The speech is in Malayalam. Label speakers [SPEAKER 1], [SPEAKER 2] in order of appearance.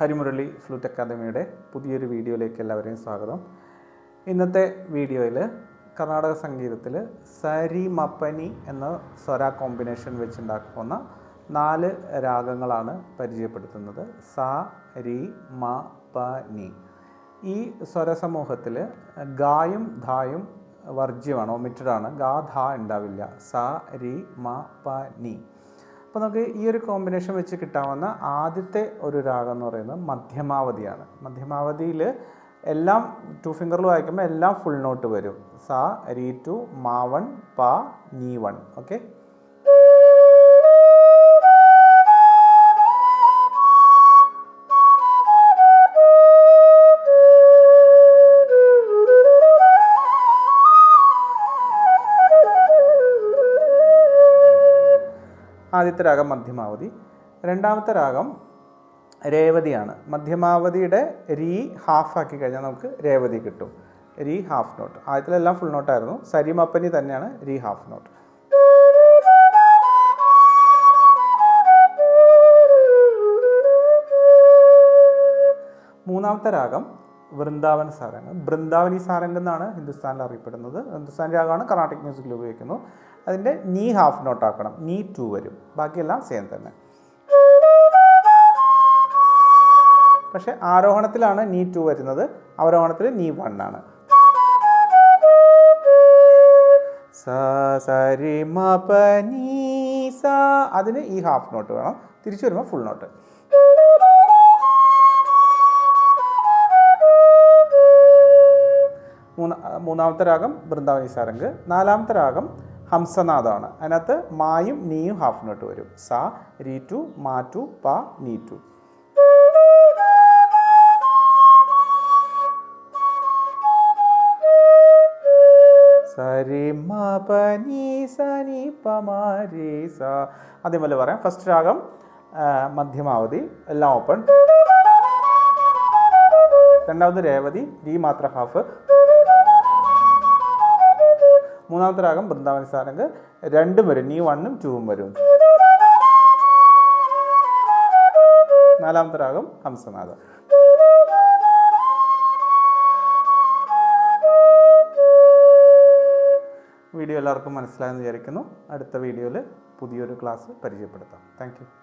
[SPEAKER 1] ഹരിമുരളി ഫ്ലൂട്ട് അക്കാദമിയുടെ പുതിയൊരു വീഡിയോയിലേക്ക് എല്ലാവരെയും സ്വാഗതം. ഇന്നത്തെ വീഡിയോയിൽ കർണാടക സംഗീതത്തിൽ സരി മപ്പനി എന്ന സ്വര കോമ്പിനേഷൻ വെച്ചുണ്ടാക്കുന്ന നാല് രാഗങ്ങളാണ് പരിചയപ്പെടുത്തുന്നത്. സ രി മ പ നി. ഈ സ്വരസമൂഹത്തിൽ ഗായും ധായും വർജ്യമാണ് ഒമിറ്റഡാണ് ഗാ ധ ഉണ്ടാവില്ല. സ രി മ പ നി. അപ്പോൾ നമുക്ക് ഈ ഒരു കോമ്പിനേഷൻ വെച്ച് കിട്ടാവുന്ന ആദ്യത്തെ ഒരു രാഗം എന്ന് പറയുന്നത് മധ്യമാവധിയാണ്. മധ്യമാവധിയിൽ എല്ലാം ടു ഫിംഗറിൽ വായിക്കുമ്പോൾ എല്ലാം ഫുൾ നോട്ട് വരും. സ രി ടു മാ വൺ പ നീ വൺ. ഓക്കെ ആദ്യത്തെ രാഗം മധ്യമാവതി രണ്ടാമത്തെ രാഗം രേവതിയാണ്. മധ്യമാവധിയുടെ രീ ഹാഫ് ആക്കി കഴിഞ്ഞാൽ നമുക്ക് രേവതി കിട്ടും. രീ ഹാഫ് നോട്ട്. ആദ്യത്തിലെല്ലാം ഫുൾ നോട്ടായിരുന്നു സരിമപ്പനി തന്നെയാണ് രീ ഹാഫ് നോട്ട്. മൂന്നാമത്തെ രാഗം വൃന്ദാവൻ സാരംഗ്. ബൃന്ദാവനി സാരംഗ് എന്നാണ് ഹിന്ദുസ്ഥാനിൽ അറിയപ്പെടുന്നത്. ഹിന്ദുസ്ഥാൻ രാഗമാണ് കർണാട്ടിക് മ്യൂസിക്കിൽ ഉപയോഗിക്കുന്നു. അതിന്റെ നീ ഹാഫ് നോട്ട് ആക്കണം. നീ ടു വരും. ബാക്കിയെല്ലാം സെയിം തന്നെ. പക്ഷേ ആരോഹണത്തിലാണ് നീ ടു വരുന്നത്. അവരോഹണത്തിൽ നീ വൺ ആണ്. അതിന് ഈ ഹാഫ് നോട്ട് വേണം. തിരിച്ചു വരുമ്പോൾ ഫുൾ നോട്ട് മൂന്ന മൂന്നാമത്തെ രാഗം ബൃന്ദാവനി സാരംഗ്. നാലാമത്തെ രാഗം ഹംസനാഥാണ്. അതിനകത്ത് മായും നീയും ഹാഫ് നോട്ട് വരും. സ രീ ടു മാ ടു പ നീ ടു അതേപോലെ പറയാം. ഫസ്റ്റ് രാഗം മധ്യമാവധി എല്ലാം ഓപ്പൺ രണ്ടാമത് രേവതി ഡി മാത്ര ഹാഫ് മൂന്നാമത്തെ രാഗം ബൃന്ദാവൻ സാരംഗ്. രണ്ടും വരും. നീ വണ്ണും ടൂവും വരും. നാലാമത്തെ രാഗം ഹംസനാഥ. വീഡിയോ എല്ലാവർക്കും മനസ്സിലായെന്ന് വിചാരിക്കുന്നു. അടുത്ത വീഡിയോയിൽ പുതിയൊരു ക്ലാസ് പരിചയപ്പെടുത്താം. താങ്ക്